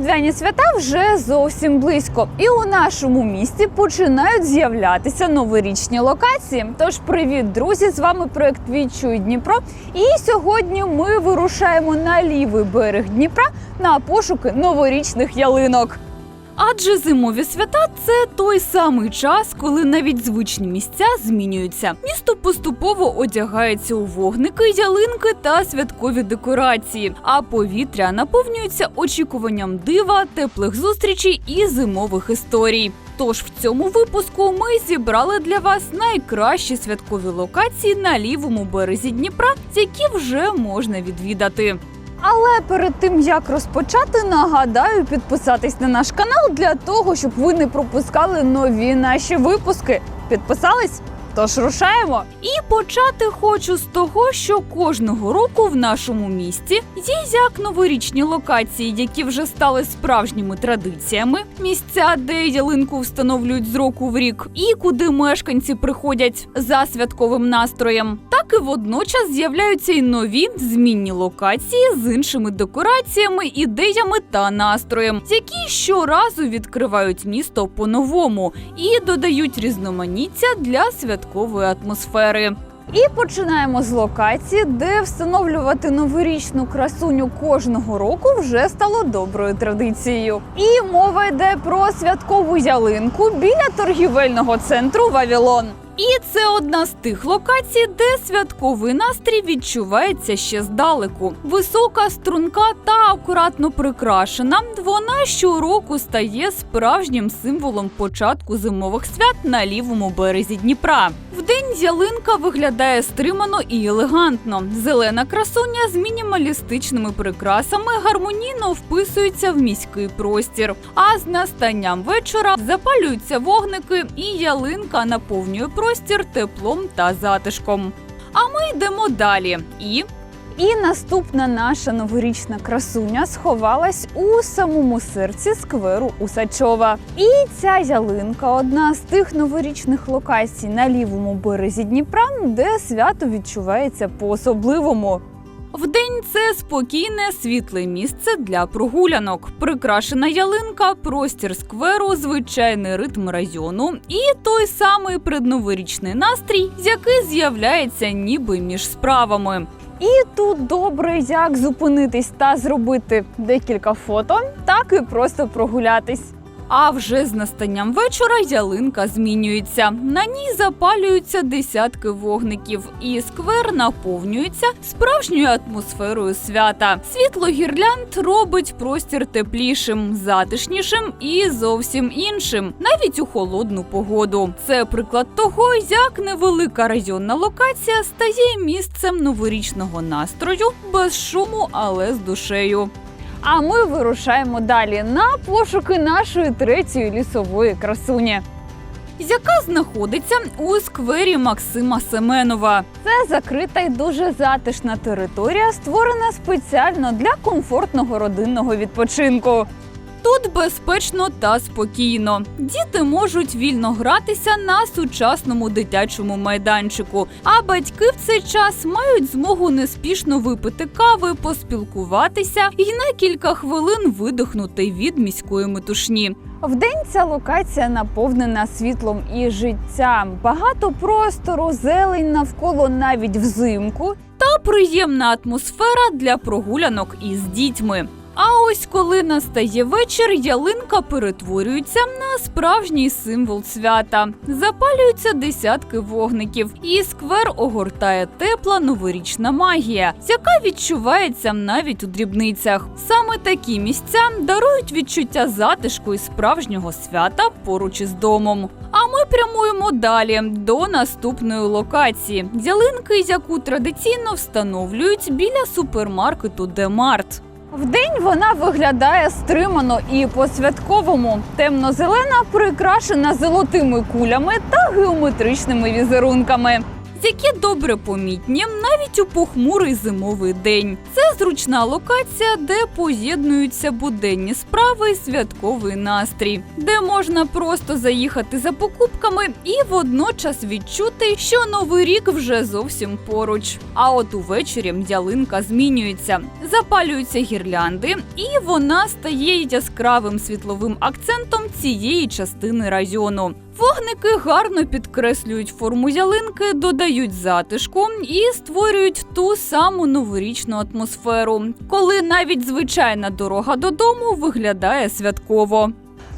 Різдвяні свята вже зовсім близько, і у нашому місті починають з'являтися новорічні локації. Тож, привіт, друзі! З вами проект Відчуй Дніпро. І сьогодні ми вирушаємо на лівий берег Дніпра на пошуки новорічних ялинок. Адже зимові свята це той самий час, коли навіть звичні місця змінюються. Місто поступово одягається у вогники, ялинки та святкові декорації, а повітря наповнюється очікуванням дива, теплих зустрічей і зимових історій. Тож в цьому випуску ми зібрали для вас найкращі святкові локації на лівому березі Дніпра, які вже можна відвідати. Але перед тим як розпочати, нагадаю підписатись на наш канал для того, щоб ви не пропускали нові наші випуски. Підписались? Тож рушаємо. І почати хочу з того, що кожного року в нашому місті є як новорічні локації, які вже стали справжніми традиціями. Місця, де ялинку встановлюють з року в рік, і куди мешканці приходять за святковим настроєм. І водночас з'являються й нові змінні локації з іншими декораціями, ідеями та настроєм, які щоразу відкривають місто по-новому і додають різноманіття для святкової атмосфери. І починаємо з локації, де встановлювати новорічну красуню кожного року вже стало доброю традицією. І мова йде про святкову ялинку біля торгівельного центру Вавілон. І це одна з тих локацій, де святковий настрій відчувається ще здалеку. Висока, струнка та акуратно прикрашена. Вона щороку стає справжнім символом початку зимових свят на лівому березі Дніпра. Вдень ялинка виглядає стримано і елегантно. Зелена красуня з мінімалістичними прикрасами гармонійно вписується в міський простір. А з настанням вечора запалюються вогники, і ялинка наповнює простір теплом та затишком. А ми йдемо далі і. І наступна наша новорічна красуня сховалась у самому серці скверу Усачова. І ця ялинка одна з тих новорічних локацій на лівому березі Дніпра, де свято відчувається по-особливому. Вдень це спокійне світле місце для прогулянок. Прикрашена ялинка, простір скверу, звичайний ритм району і той самий предноворічний настрій, який з'являється ніби між справами. І тут добре як зупинитись та зробити декілька фото, так і просто прогулятись. А вже з настанням вечора ялинка змінюється. На ній запалюються десятки вогників, і сквер наповнюється справжньою атмосферою свята. Світло гірлянд робить простір теплішим, затишнішим і зовсім іншим, навіть у холодну погоду. Це приклад того, як невелика районна локація стає місцем новорічного настрою без шуму, але з душею. А ми вирушаємо далі на пошуки нашої третьої лісової красуні. Яка знаходиться у сквері Максима Семенова. Це закрита й дуже затишна територія, створена спеціально для комфортного родинного відпочинку. Тут безпечно та спокійно. Діти можуть вільно гратися на сучасному дитячому майданчику, а батьки в цей час мають змогу неспішно випити кави, поспілкуватися і на кілька хвилин видихнути від міської метушні. Вдень ця локація наповнена світлом і життям. Багато простору, зелень навколо навіть взимку та приємна атмосфера для прогулянок із дітьми. А ось коли настає вечір, ялинка перетворюється на справжній символ свята. Запалюються десятки вогників, і сквер огортає тепла новорічна магія, яка відчувається навіть у дрібницях. Саме такі місця дарують відчуття затишку і справжнього свята поруч із домом. А ми прямуємо далі до наступної локації ялинки, яку традиційно встановлюють біля супермаркету Демарт. Вдень вона виглядає стримано і по-святковому. Темно-зелена прикрашена золотими кулями та геометричними візерунками. Які добре помітні навіть у похмурий зимовий день. Це зручна локація, де поєднуються буденні справи і святковий настрій, де можна просто заїхати за покупками і водночас відчути, що новий рік вже зовсім поруч. А от увечері ялинка змінюється, запалюються гірлянди, і вона стає яскравим світловим акцентом цієї частини району. Вогники гарно підкреслюють форму ялинки, додають затишку і створюють ту саму новорічну атмосферу, коли навіть звичайна дорога додому виглядає святково.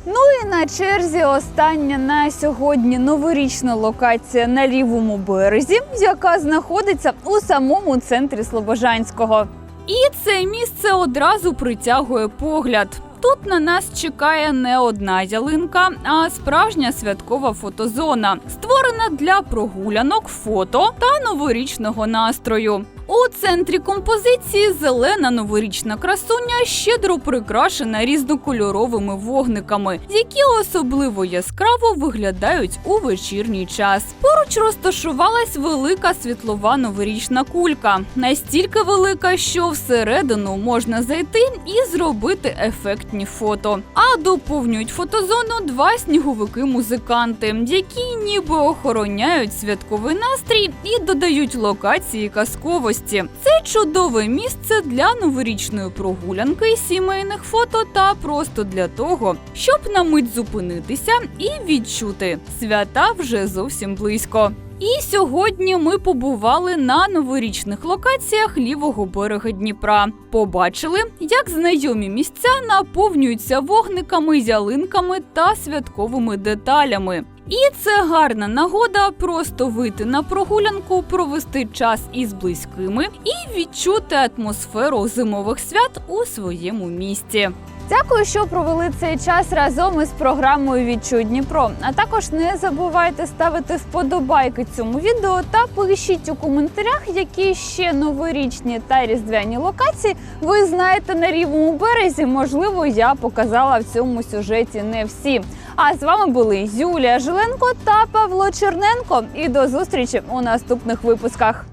Ну і на черзі остання на сьогодні новорічна локація на лівому березі, яка знаходиться у самому центрі Слобожанського. І це місце одразу притягує погляд. Тут на нас чекає не одна ялинка, а справжня святкова фотозона, створена для прогулянок, фото та новорічного настрою. У центрі композиції зелена новорічна красуня щедро прикрашена різнокольоровими вогниками, які особливо яскраво виглядають у вечірній час. Поруч розташувалась велика світлова новорічна кулька, настільки велика, що всередину можна зайти і зробити ефектні фото. А доповнюють фотозону два сніговики-музиканти, які ніби охороняють святковий настрій і додають локації казковості. Це чудове місце для новорічної прогулянки, сімейних фото та просто для того, щоб на мить зупинитися і відчути свята вже зовсім близько. І сьогодні ми побували на новорічних локаціях лівого берега Дніпра. Побачили, як знайомі місця наповнюються вогниками, ялинками та святковими деталями. І це гарна нагода просто вийти на прогулянку, провести час із близькими і відчути атмосферу зимових свят у своєму місті. Дякую, що провели цей час разом із програмою Відчуй Дніпро. А також не забувайте ставити вподобайки цьому відео та пишіть у коментарях, які ще новорічні та різдвяні локації ви знаєте на рівному березі. Можливо, я показала в цьому сюжеті не всі. А з вами були Юлія Жиленко та Павло Черненко. І до зустрічі у наступних випусках.